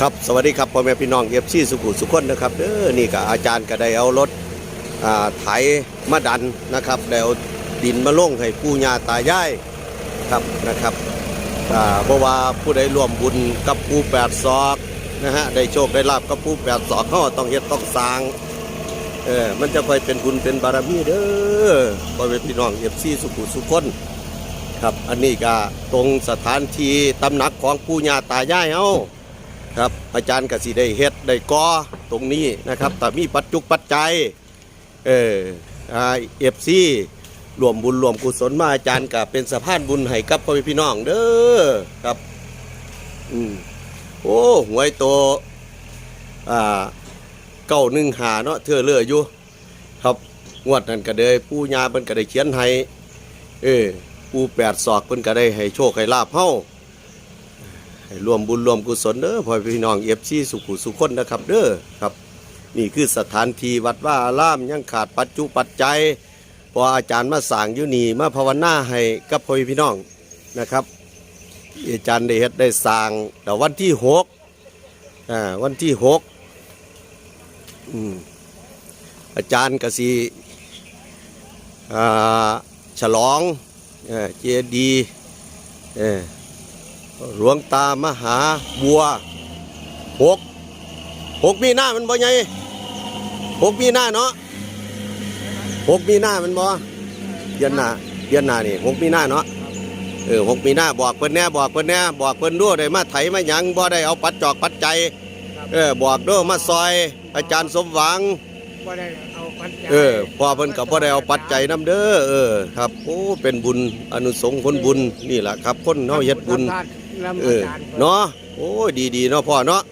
ครับสวัสดีครับพ่อแม่พี่น้องเอฟซีสุขุสุขคนนะครับเด้อนี่ก็อาจารย์ก็ได้เอารถอ่าไถมาดันนะครับได้เอาดินมาลงให้ปู่ย่าตายายครับนะครับอ่าเพราะว่าผู้ใดร่วมบุญกับปู่แปดศอกนะฮะได้โชคได้ลาบกับปู่แปดศอกเขาต้องเฮ็ดต้องสร้างเออมันจะค่อยเป็นบุญเป็นบารมีเด้อพ่อแม่พี่น้องเอฟซีสุขุสุขคนครับอันนี้ก็ตรงสถานที่ตำหนักของปู่ย่าตายายเฮา ครับอาจารย์กสิได้เฮ็ดได้ก่อตรงนี้นะครับแต่มีปัจจุปัจจัยเออเอฟซีรวมบุญรวมกุศลมาอาจารย์ก็เป็นสะพานบุญให้กับพ่อพี่น้องเด้อครับอืมโอ้หวยโตอ่าเก้าหนึ่งหาเนาะเธอเลืออยู่ครับงวดนั้นก็เลยปู่ย่าเพิ่นก็ได้เขียนให้เออปูแปดศอกเพิ่นก็ได้ให้โชคให้ลาบเฮ้า ให้รวมบุญรวมกุศลเด้อพ่อพี่น้องเอฟซีสุขุสุขคนนะครับเด้อครับ นี่คือสถานที่วัดว่าอารามยังขาดปัจจุปัจจัยพออาจารย์มาสั่งยู่นี่มาภาวนาให้กับพ่อพี่น้องนะครับ อาจารย์ได้เฮ็ดได้สั่งแต่วันที่หกอ่าวันที่หกอืมอาจารย์กสีอ่าฉลองเอเจดีเออ หลวงตามหาบัวหกหกมีหน้ามันบ่ใหญ่หกมีหน้าเนาะหกมีหน้ามันบ่เดือนหน้าเดือนหน้านี่หกมีหน้าเนาะเออหกมีหน้าบอกเพิ่นแน่บอกเพิ่นแน่บอกเพิ่นด้วยได้มาไถมาหยังบ่ได้เอาปัดจอกปัดใจเออบอกด้วยมาซอย อาจารย์สมหวังบ่ได้เอาปัจจัยเออพอเพิ่นก็บ่ได้เอาปัจจัยนํเด้อเออครับโอ้เป็นบุญอนุสงฆ์ผลบุญนี่แหละครับคนเฮาเฮ็ดบุญ ทำทานนำเอออาจารย์เนาะโอ้ยดีๆเนาะพ่อเนาะ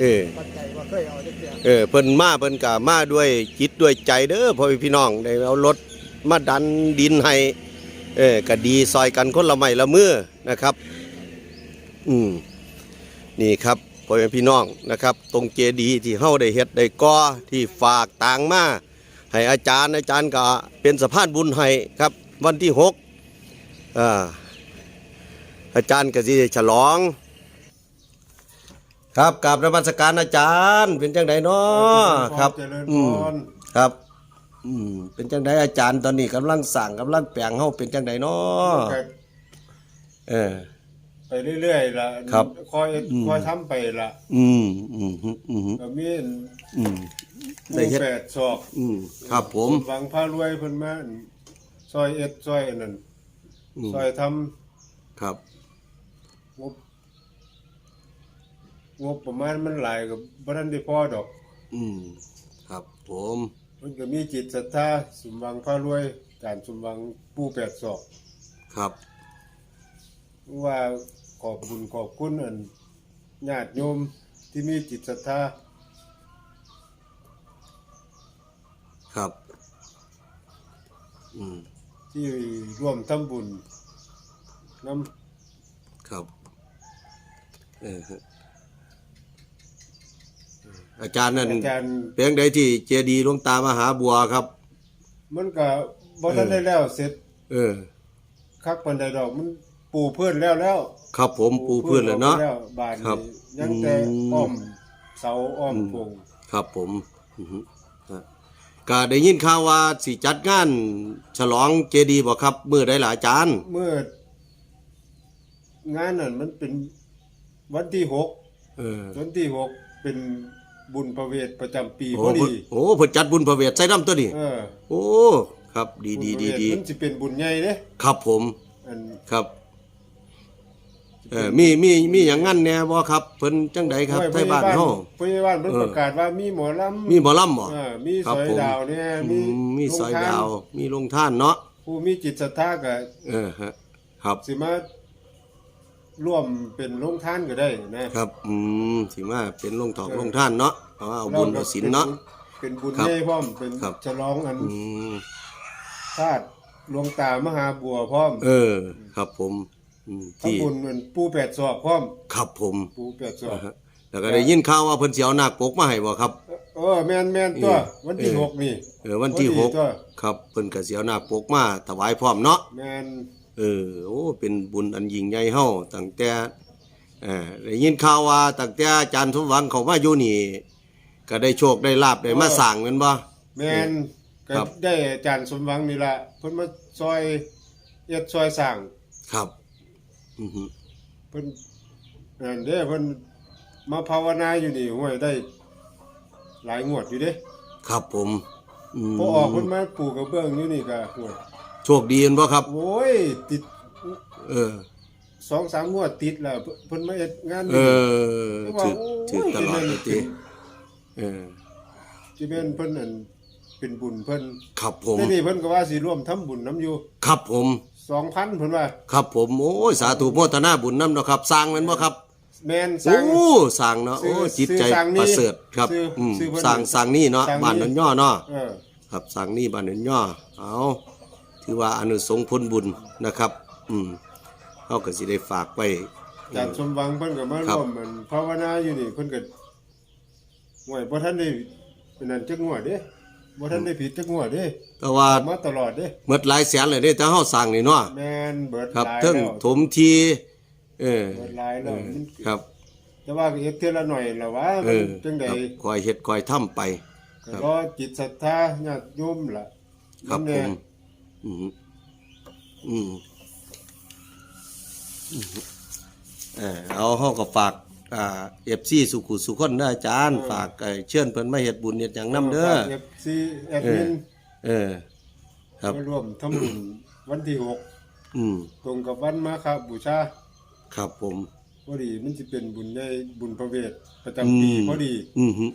เออปัจจัยว่าเคยเอาได้เดียวเออเพิ่นมาเพิ่นก็มาด้วยจิตด้วยใจเด้อพ่อพี่น้องได้เอารถมาดันดินให้เออก็ดีซอยกันคนละไม้ละมือนะครับ อืมนี่ครับพ่อแม่พี่น้องนะครับ ตรงเจดีย์ที่เฮาได้เฮ็ดได้ก่อที่ฝากต่างมาให้อาจารย์อาจารย์ก็เป็นสะพานบุญให้ครับ วันที่หกอ่า อาจารย์ก็สิได้ฉลอง ครับกราบนมัสการอาจารย์เป็นจังไดเนาะครับเจริญอืพมรครับอืมเป็นจังไดอาจารย์ตอนนี้กำลังสั่งกำลังแปลงเฮาเป็นจังไดเนาะก็เออไปเรื่อยๆละครับคอยอืมคอยทำไปละอืมอืมอืมอืมก็มีอืมหได้มู่เฮ็ดแปดศอกอืมครับผมหวังพารวยเพิ่นมาซอยเอ็ดซอยอันนั้นอืมซอยทครับำ งบงบประมาณมันหลายกับบ่ทันได้พอดอก อืม ครับผมมันก็มีจิตศรัทธาสมหวังพารวยการสมหวังปู่แปดศอกครับ ว่าขอบบุญขอบคุณอันญาติโยมที่มีจิตศรัทธาครับ อืม ที่ร่วมทำบุญน้ครับ เออฮะอาจารย์นั่นำอาจารย์ เพียงใดที่เจดีย์หลวงตามหาบัวครับ มันก็บ่ทันได้แล้วเสร็จ เออคักปานใดดอกมันปูเพื่อนแล้วแล้ว ครับผมปูพื้นแล้วเนาะแล้วบานครับนี้ยังแต่อืมอ้อมเสาอ้อมอืมพงครับผมอือฮึฮะก็ได้ยินข่าวว่าสิจัดงานฉลองเจดีย์บ่ครับมื้อใดล่ะอาจารย์ เมื่องานนั้นมันเป็น วันที่หกเออวันที่หกเป็นบุญประเวทประจำปีโอ้พอเพิ่ดีนโอ้เพิ่นจัดบุญพระเวทใส่น้ำตัวนี้เออโอ้ครับดีดีดีบุญประเวทดีมันสิเป็นบุญใหญ่เด้ครับผมอันครับเออมีมีมีหยังงั้นแหน่บ่ครับเพิ่นจังใดครับโอ้ยไทบ้านเฮา ผู้ใหญ่บ้านเพิ่นเออ ประกาศว่ามีหมอลำมีหมอลำบ่เออมีครัสบอยผมดาวเนี่ยอืมีมมีซอยโรงทนดาว มีโรงท่านเนาะผู้มีจิตศรัทธาก็เออฮะครับ สิมา ร่วมเป็นโรงทานก็ได้นะครับ อืมสิมาเป็นโรงถอกโรงท่านเนาะเอาเอาบุญเอาศีลเนาะ เป็นบุญครับใหญ่พร้อมเป็นครับ ฉลองอันอืมชาติหลวงตามหาบัวพร้อมเออ ครับผมอืมที่ทำบุญเหมือนปูแปดศอกพร้อมครับผมปูแปดศอกอ่าฮะแล้วก็ได้ยินข่าวว่าเพิ่นสิเอานาคปกมาให้บ่ครับ เออแม่นแม่นตัว เออ วันที่เออหกนี่เออวันที่พอดีหกตัวครับเพิ่นก็สิเอานาคปกมาถวายพร้อมเนาะ แม่น เออโอ้เป็นบุญอันยิ่งใหญ่เฮาตั้งแต่เอ่าได้ยินข่าวว่าตั้งแต่อาจารย์สมหวังเขามาอยู่นี่ ก็ได้โชคได้ลาบได้มาสร้างแม่นบ่ แม่นก็ครับ ได้อาจารย์สมหวังนี่ล่ะเพิ่นมาซอยเอ็ดซอยสร้างครับ อือฮึเพิ่นนั่นเด้เพิ่นมาภาวนาอยู่นี่ห้วยได้ หลายงวดอยู่เด้ครับผมมพอออกเพิ่นมาปลูกกระเบื้องอยู่นี่ก็ห้วย โชคดีแม่นบ่ครับ โอ้ย ติดเออ สองสามงวดติดแล้วเพิ่นมาเฮ็ดงานเอนี่อถือถือตลอดเลยติเออที่แม่นเพิ่นนั่นเป็นบุญเพิ่นครับผมทีนี่เพิ่นก็ว่าสิร่วมทำบุญนํอยู่ครับผม2,000เพิ่นว่าครับผมโอ้ยสาธุโมทนาบุญนำเนาะครับ สร้างแม่นบ่ครับแม่นสโอ้ร้างสร้างเนาะซื้โอ้อจิตใจซื้อสร้างนี่ประเสริฐครับซื้ออืมซื้อเพิ่นสร้างสร้างนี่เนาะสร้างนี่บ้านนั้นย่อเนาะเออครับสร้างนี่บ้านนั้นย่อเอา ถือว่าอนุสงส์ผลบุญนะครับ อืมเฮาก็สิได้ฝากไว้ อาจารย์สมหวังเพิ่นก็มาครับ ร่วมมันภาวนาอยู่นี่เพิ่นก็ห่วยบ่ทันได้เป็นนั้นจักงวดเด้บ่ทันได้ผิดจักงวดเด้แต่ว่ามาตลอดเด้หมดหลายแสนเลยเด้ถ้าเฮาสร้างนี่เนาะแม่นเบิดครับหลายเทิงแล้วถมทีเออเบิดหลายแล้วมันครับ แต่ว่าก็เฮ็ดเทื่อละหน่อยล่ะว่าเอมันอจังได๋ครับคอยเฮ็ดคอยทำไป ก็รอจิตศรัทธาญาติโยมล่ะครับนผแน่มอืม อืมอืมเออเอาเฮาก็ฝากอ่า FC สุขุสุคนนะอาจารย์ ฝากเอ่อเชิญเพิ่นมาเฮ็ดบุญเฮ็ดหยังนำเด้อฝาก FC แอดมินเออ ครับ มาร่วมทำบุญวันที่หกอืมตรงกับวันมาฆบูชาครับผม พอดีมันสิเป็นบุญใหญ่บุญพระเวทประจำปีพอดี อืมฮึ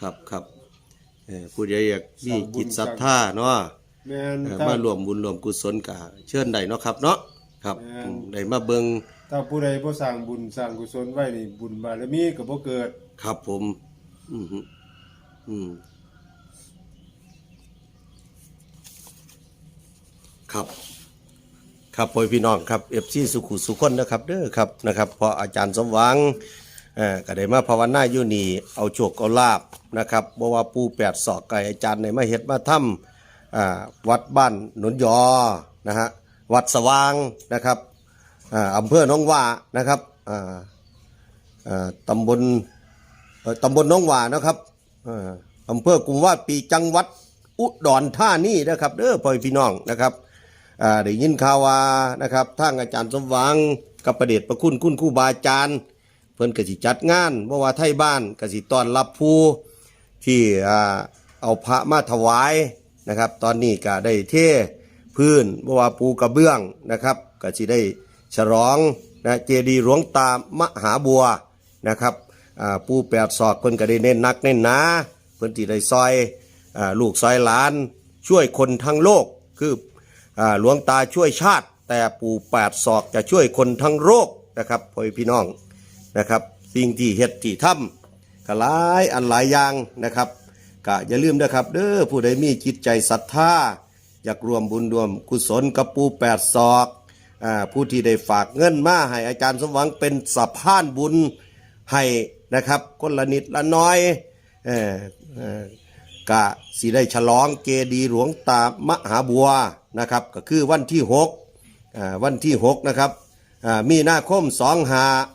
ครับครับเออผู้ใดอยากมีสร้างบุญจิตศรัทธาเนาะ แม่นเออถ้า มารวมบุญรวมกุศลกะเชิญได้เนาะครับเนาะครับแม่นอืมได้มาเบิงถ้าผู้ใดบ่สร้างบุญสร้างกุศลไว้นี่บุญบารมีก็บ่เกิดครับผม อืมฮึอืมครับ ครับพ่อพี่น้องครับเอฟซีสุขุสุคนนะครับเด้อครับนะครับเพราะอาจารย์สมหวังเอ่อก็ได้มาภาวนาอยู่นี่เอาโชคเอาลาบนะครับบ่ว่าปูแปดศอกไก่อาจารย์ในมาเฮ็ดมาถ้ำอ่า วัดบ้านหนุนยอนะฮะวัดสว่างนะครับอ่าอำเภอหนองว่านะครับอ่าอ่าตำบลตำบลหนองว่านะครับอ่าอำเภอกุมวาปีจังหวัดอุดรธานีนะครับเด้อพ่อพี่น้องนะครับอ่าได้ยินข่าวว่านะครับทางอาจารย์สมหวังกับประเดชประคุณคุณครูบาอาจารย์เพิ่นกสิจัดงานบ่ว่าไทยบ้านกสิตอนรับผู้ที่เอาพระมาถวาย นะครับ ตอนนี้ก็ได้เทพื้นบ่ว่าปูกระเบื้องนะครับก็สิได้ฉลองนะเจดีหลวงตามหาบัวนะครับปูแปดศอกเพิ่นก็ได้เน้นนักเน้นหนาเพิ่นสิได้ซอยอลูกซอยหลาน ช่วยคนทั้งโลกคืออหลวงตาช่วยชาติ แต่ปู่แปดศอกจะช่วยคนทั้งโลกนะครับพ่อพี่น้องนะครับ สิ่งที่เฮ็ดที่ทำก็หลายอันหลายอย่างนะครับ ก็อย่าลืมนะครับ เด้อผู้ใดมีจิตใจศรัทธาอยากรวมบุญรวมกุศลกับปู่แปดศอกอ่าผู้ที่ได้ฝากเงินมาให้อาจารย์สมหวังเป็นสะพานบุญให้นะครับคนละนิดละน้อยเออกะสิได้ฉลองเจดีหลวงตามหาบัวนะครับ ก็คือวันที่6อ่าวันที่6นะครับอ่ามีนาคม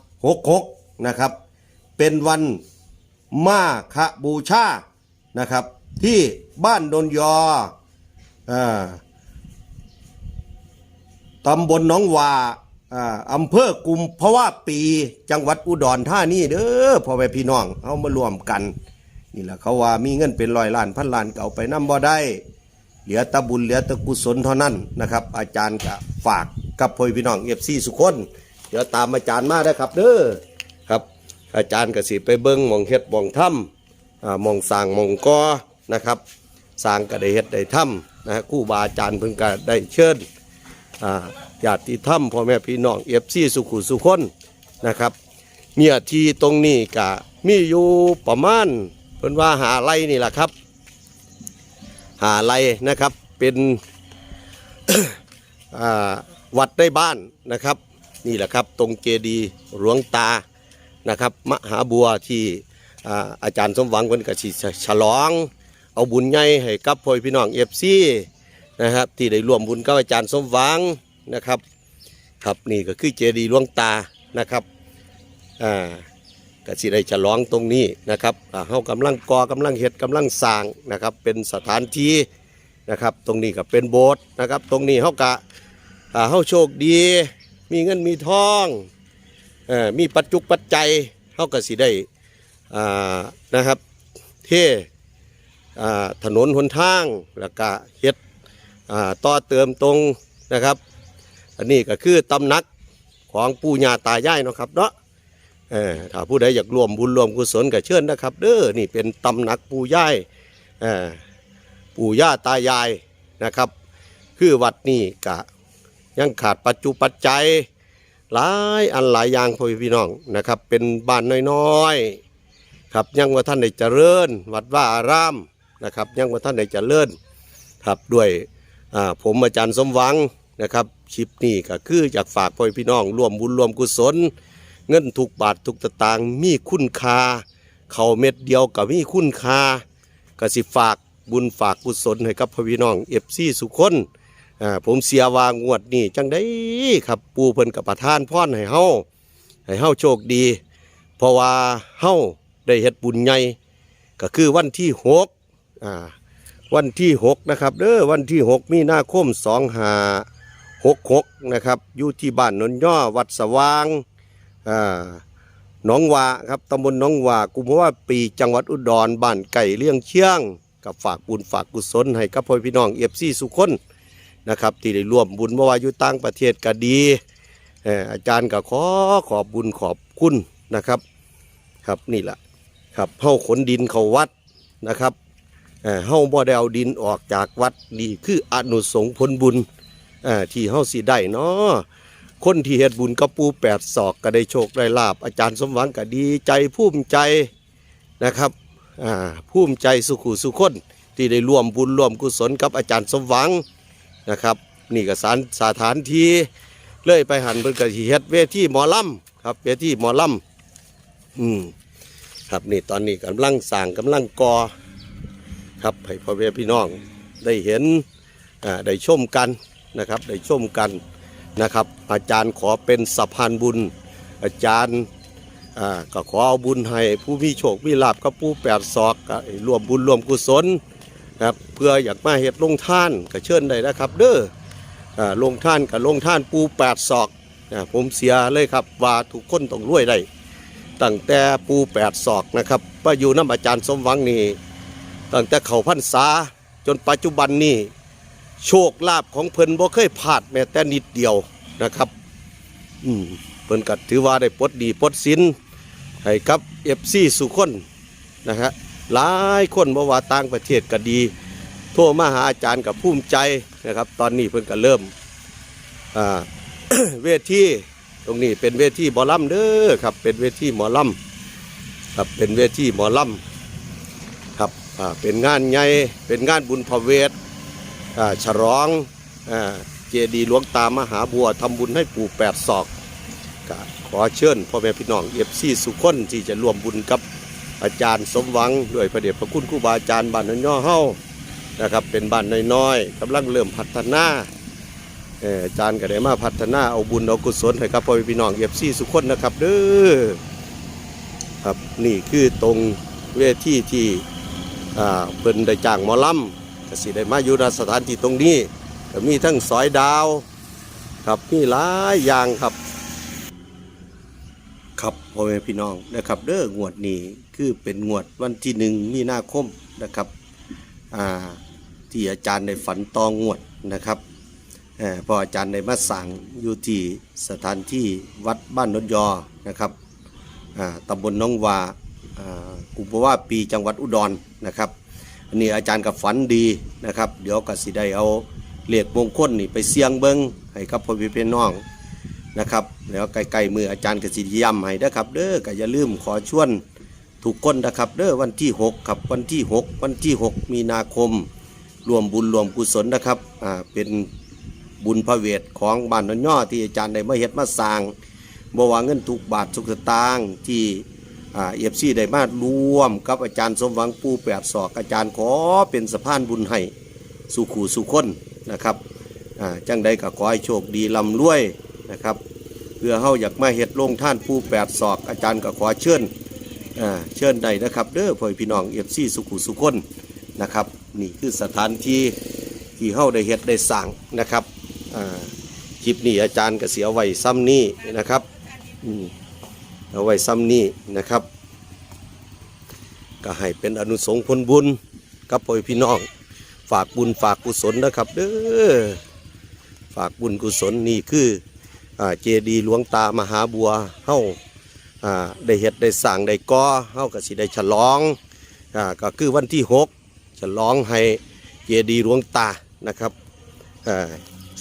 2566นะครับ เป็นวันมาคบูชา นะครับ ที่บ้านดนยออตำบลหนองวาอ่าอำเภอกุมภาวะปีจังหวัดอุดรธานีเด้อพ่อแม่พี่น้องเอามารวมกัน นี่แหละเขาว่ามีเงินเป็นร้อยล้านพันล้านเก่าไปนำบ่ได้เหลือตะบุญเหลือตะกุศลเท่านั้นนะครับ อาจารย์ก็ฝากกับพ่อพี่น้องเอฟซีสุคน เดี๋ยวตามอาจารย์มาได้ครับเด้อครับ อาจารย์ก็สิไปเบิ้งหมองเฮ็ดหมองถ้ำ มองสร้างมองกอนะครับสร้างก็ได้เฮ็ดได้ถ้ำนะฮะคู่บาอาจารย์เพิ่งก็ได้เชิญญาติธรรมพ่อแม่พี่น้องเอฟซีสุขุสุคนนะครับเนี่ยที่ตรงนี้ก็มีอยู่ประมาณเพิ่นว่าหาไรนี่แหละครับ หาไรนะครับเป็นวัดได้บ้านนะครับ นี่แหละครับ ตรงเจดีหลวงตานะครับ มหาบัวที่ อาจารย์สมหวังเพิ่นก็สิฉลอง เอาบุญใหญ่ให้กับพ่อพี่น้องเอฟซีนะครับที่ได้ร่วมบุญกับอาจารย์สมหวังนะครับ ครับนี่ก็คือเจดีย์หลวงตานะครับอ่าก็สิได้ฉลองตรงนี้นะครับอ่าเฮากำลังก่อกำลังเฮ็ดกำลังสร้างนะครับเป็นสถานที่นะครับตรงนี้ก็เป็นโบสถ์นะครับ ตรงนี้เฮากะเฮาโชคดี มีเงินมีทองอมีปัจจุปัจจัยเฮาก็สิได้ นะครับเท่ถนนหนทางแล้วก็เฮ็ดต่อเติมตรงนะครับ อันนี้ก็คือตำหนักของปู่ย่าตายายเนาะครับเนาะถ้าผู้ใดอยากรวมบุญรวมกุศลก็เชิญนะครับ เด้อนี่เป็นตำหนักปู่ย่ายปู่ย่าตายายนะครับ คือวัดนี้ก็ยังขาดปัจจุปัจจัยหลายอันหลายอย่างพ่อพี่น้องนะครับ เป็นบ้านน้อยๆ ครับยังว่าท่านได้เจริญ วัดว่าอารามนะครับยังว่าท่านได้เจริญครับด้วยผมอาจารย์สมหวังนะครับคลิปนี้ก็คืออยากฝากพ่อพี่น้องร่วมบุญร่วมกุศล เงินทุกบาททุกตะตางมีคุณค่าเข่าเม็ดเดียวกับมีคุณค่าก็สิฝากบุญฝากกุศลให้กับพ่อพี่น้องเอฟซีสุขคนผมเสียวางงวดนี่จังได้ครับปูเพิ่นกับประทานพรให้เฮาให้เฮาโชคดี เพราะว่าเฮา ได้เฮ็ดบุญใหญ่ก็คือวันที่หกอ่าวันที่หกนะครับเด้อวันที่หกมีนาคมสองหาหกหกนะครับอยู่ที่บ้านนนย่อวัดสว่างอ่าหนองวาครับตำบลหนองวากุมภาวะปีจังหวัดอุดรบ้านไก่เลี้ยงเชียงกับฝากบุญฝากกุศลให้กับพ่อพี่น้องเอฟซีสุขคนนะครับที่ได้ร่วมบุญเมื่อวาอยู่ต่างประเทศก็ดีอาจารย์ก็ขอขอบบุญขอบคุณนะครับ ครับนี่แหละ ครับเฮาขนดินเข้าวัดนะครับเอ่อเฮาบ่ได้เอาดินออกจากวัดนี่คืออนุสงผลบุญอ่าที่เฮาสิได้เนาะคนที่เฮ็ดบุญกับปูแปดศอกก็ได้โชคได้ลาบอาจารย์สมหวังก็ดีใจภูมิใจนะครับอ่าภูมิใจสุขุสุคนที่ได้ร่วมบุญร่วมกุศลกับอาจารย์สมหวังนะครับ นี่ก็สารสถานที่เลื่อยไปหันเพิ่นก็สิเฮ็ดเวทีหมอลำครับเวทีหมอลำอืม ครับนี่ตอนนี้กำลังสร้างกำลังก่อครับให้พ่อแม่พี่น้องได้เห็นอ่าได้ชมกันนะครับได้ชมกันนะครับ อาจารย์ขอเป็นสะพานบุญ อาจารย์อ่าก็ขอเอาบุญให้ผู้มีโชคมีลาบกับผู้แปดศอกก็รวมบุญรวมกุศลครับเพื่ออยากมาเฮ็ดลงท่านก็เชิญได้นะครับ เด้ออ่าลงท่านกับลงท่านปูแปดศอกผมเสียเลยครับว่าทุกคนต้องรวยได้ ตั้งแต่ปูแปดศอกนะครับว่าอยู่น้ำอาจารย์สมหวังนี่ตั้งแต่เขาพันษาจนปัจจุบันนี้โชคลาภของเพิ่นบ่เคยพลาดแม้แต่นิดเดียวนะครับ อืมเพิ่นก็ถือว่าได้ปดดีปดสินให้กับเอฟซีสุคนนะฮะหลายคนบ่ว่าต่างประเทศก็ดีโทรมาหาอาจารย์กับภูมิใจนะครับ ตอนนี้เพิ่นก็เริ่มอ่าเวที ตรงนี้เป็นเวทีหมอลำเด้อครับ เป็นเวทีหมอลำครับเป็นเวทีหมอลำครับอ่าเป็นงานใหญ่เป็นงานบุญพระเวทอ่าฉลองอ่าเจดีหลวงตามหาบัวทำบุญให้ปู่แปดศอกก็ขอเชิญพ่อแม่พี่น้องเอฟซีสุขคนที่จะร่วมบุญกับอาจารย์สมหวังด้วยพระเดชพระคุณครูบาอาจารย์บ้านน้อยย่อเฮานะครับเป็นบ้านน้อยๆกำลังเริ่มพัฒนา จารย์ก็ได้มาพัฒนาเอาบุญเอากุศลให้กับพ่อแม่พี่น้องเอฟซีสุขคนนะครับเด้อครับนี่คือตรงเวทีที่เพิ่นได้จ้างหมอลำก็สิได้มาอยู่ณสถานที่ตรงนี้ก็มีทั้งสอยดาวครับมีหลายอย่างครับครับพ่อแม่พี่น้องนะครับเด้องวดนี้คือเป็นงวดวันที่หนึ่งมีนาคมนะครับที่อาจารย์ไดฝันตองงวดนะครับ พออาจารย์ได้มาสั่งอยู่ที่สถานที่วัดบ้านนนยอนะครับตำบลหน้องวาอ่ากุมภาวะปีจังหวัดอุดรนะครับอันนี้อาจารย์กับฝันดีนะครับ เดี๋ยวก็สิได้เอาเหลขมงคลนี่ไปเสี่ยงเบิงให้กับพ่อพี่พี่น้องนะครับแล้วใกล้ๆมืออาจารย์กสิย้ำให้นะครับ เด้อก็อย่าลืมขอชวนถูกคนนะครับ เด้อวันที่ 6 ครับวันที่ 6 วันที่ 6 มีนาคม รวมบุญรวมกุศลนะครับอ่าเป็น บุญพระเวทของบ้านนนย่อที่อาจารย์ได้มาเฮ็ดมาสร้างบ่ว่าเงินทุกบาททุกสตางค์ที่เอฟซีได้มารวมกับอาจารย์สมหวังปูแปดศอกอาจารย์ขอเป็นสะพานบุญให้สู่ขู่สู่คนนะครับจังใดก็ขอให้โชคดีลำรวยนะครับเพื่อเฮาอยากมาเฮ็ดโรงท่านผู้แปดศอก อาจารย์ก็ขอเชิญเชิญได้นะครับเด้อพ่อพี่น้อง FC สุขุสุคนนะครับนี่คือสถานที่ที่เฮาได้เฮ็ดได้สร้างนะครับ คลิปนี้อาจารย์ก็เสียไว้ซ้ำนี้นะครับเอาไว้ซ้ำนี้นะครับ ก็ให้เป็นอนุสงส์ผลบุญกับพ่อพี่น้อง ฝากบุญฝากกุศลนะครับเด้อฝากบุญกุศลนี่คืออเจดีหลวงตามหาบัวเฮาอ่าได้เฮ็ดได้สร้างได้ก่อเฮ้าก็สิได้ฉลองอก็คือวันที่หกฉลองให้เจดีหลวงตานะครับ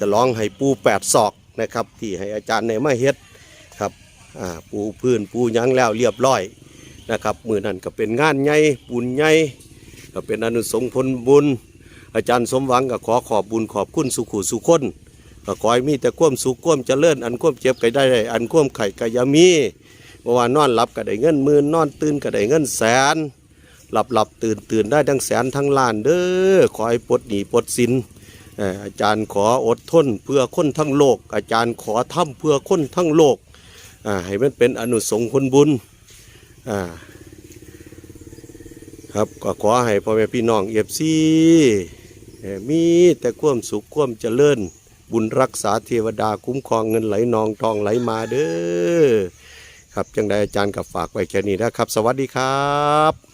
อ่าฉลองให้ปูแปดศอกนะครับ ที่ให้อาจารย์ในมาเฮ็ดครับปูพื้นปูยังแล้วเรียบร้อยนะครับมือนั้นก็เป็นงานใหญ่บุญใหญ่ก็เป็นอนุสงส์ผลบุญ อาจารย์สมหวังก็ขอขอบบุญขอบคุณสุขุสุขคนก็ขอให้มีแต่ความสุขความเจริญอันความเจ็บก็ได้อันความไข่ก็ยามีเมื่อวานนอนหลับก็ได้เงินหมื่นนอนตื่นก็ได้เงินแสน หลับหลับตื่นตื่นได้ทั้งแสนทั้งล้านเด้อขอให้ปลดหนีปลดสิน อาจารย์ขออดทนเพื่อคนทั้งโลก อาจารย์ขอทำเพื่อคนทั้งโลกให้มันเป็นอนุสงส์ผลบุญครับก็ขอให้พ่อแม่พี่น้องเอฟซีมีแต่ความสุขความเจริญ บุญรักษาเทวดาคุ้มครองเงินไหลนองทองไหลมาเด้อครับจังใดอาจารย์กับฝากไว้แค่นี้นะครับ สวัสดีครับ